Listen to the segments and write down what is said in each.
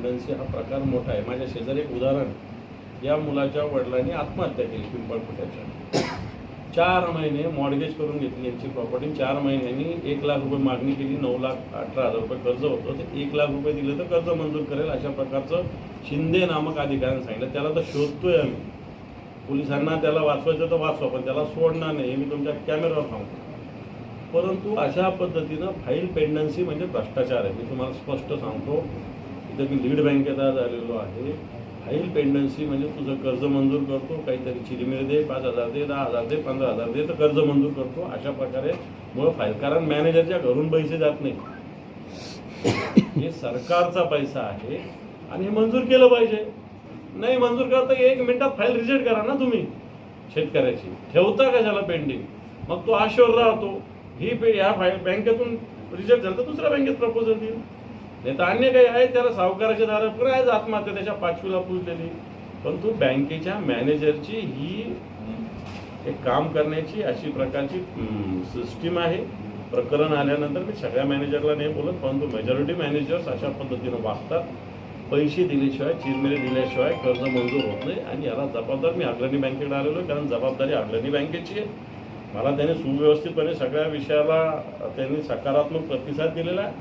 Dependency हा प्रकार मोठा आहे. माझ्या शेजारी एक उदाहरण या मुलाच्या वडिलांनी आत्महत्या केली पिंपळपुट्याच्या चार महिने मॉडगेज करून घेतली यांची प्रॉपर्टी चार महिन्यांनी एक लाख रुपये मागणी केली. नऊ लाख अठरा हजार रुपये कर्ज होतं. तर एक लाख रुपये दिलं तर कर्ज मंजूर करेल अशा प्रकारचं शिंदे नामक अधिकाऱ्यांनी सांगितलं. त्याला तर शोधतोय आम्ही. पोलिसांना त्याला वाचवायचं तर वाचवा पण त्याला सोडणार नाही. हे मी तुमच्या कॅमेरावर सांगतो. परंतु अशा पद्धतीनं फाईल पेंडन्सी म्हणजे भ्रष्टाचार आहे. मी तुम्हाला स्पष्ट सांगतो. इथं मी लीड बँकेत आज आलेलो आहे. फाईल पेंडन्सी म्हणजे तुझं कर्ज मंजूर करतो काहीतरी चिरीमिरी दे पाच हजार दे दहा हजार दे पंधरा हजार दे तर कर्ज मंजूर करतो. अशा प्रकारे मुळं फाईल कारण मॅनेजरच्या घरून पैसे जात नाही हे सरकारचा पैसा आहे आणि हे मंजूर केलं पाहिजे. नाही मंजूर करता एक मिनिटात फाईल रिजेक्ट करा ना तुम्ही शेतकऱ्याची. ठेवता कशाला पेंडिंग? मग तो आश्वर राहतो. ही पे ह्या फाईल बँकेतून रिजेक्ट झालं तर दुसऱ्या बँकेत प्रपोजल देईल. नाही तर अन्य काही आहे त्याला सावकाराच्या दारात पण आहे आत्महत्या त्याच्या पाचवीला पुजलेली परंतु बँकेच्या मॅनेजरची ही एक काम करण्याची अशी प्रकारची सिस्टीम आहे. प्रकरण आल्यानंतर मी सगळ्या मॅनेजरला नाही बोलत परंतु मेजॉरिटी मॅनेजर्स अशा पद्धतीनं वागतात. पैसे दिल्याशिवाय चिरमिरे दिल्याशिवाय कर्ज मंजूर होत नाही आणि याला जबाबदार मी अग्रणी बँकेकडे आलेलो आहे कारण जबाबदारी अग्रणी बँकेची आहे. मला त्याने सुव्यवस्थितपणे सगळ्या विषयाला त्यांनी सकारात्मक प्रतिसाद दिलेला आहे.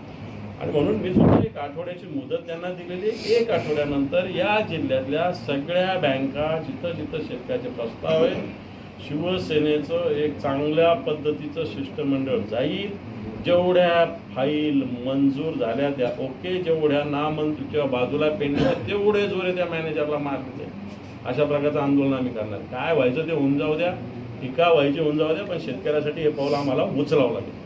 आणि म्हणून मी सुद्धा एक आठवड्याची मुदत त्यांना दिलेली एक आठवड्यानंतर या जिल्ह्यातल्या सगळ्या बँका जिथं जिथं शेतकऱ्याचे प्रस्ताव आहेत शिवसेनेचं एक चांगल्या पद्धतीचं शिष्टमंडळ जाईल जेवढ्या फाईल मंजूर झाल्या त्या ओके जेवढ्या नामंजूरच्या बाजूला पेंडिंग तेवढे जोरे त्या मॅनेजरला मारले अशा प्रकारचं आंदोलन आम्ही करणार. काय व्हायचं ते होऊन जाऊ द्या टीका व्हायची होऊन जाऊ द्या पण शेतकऱ्यासाठी हे पाऊल आम्हाला उचलावं लागेल.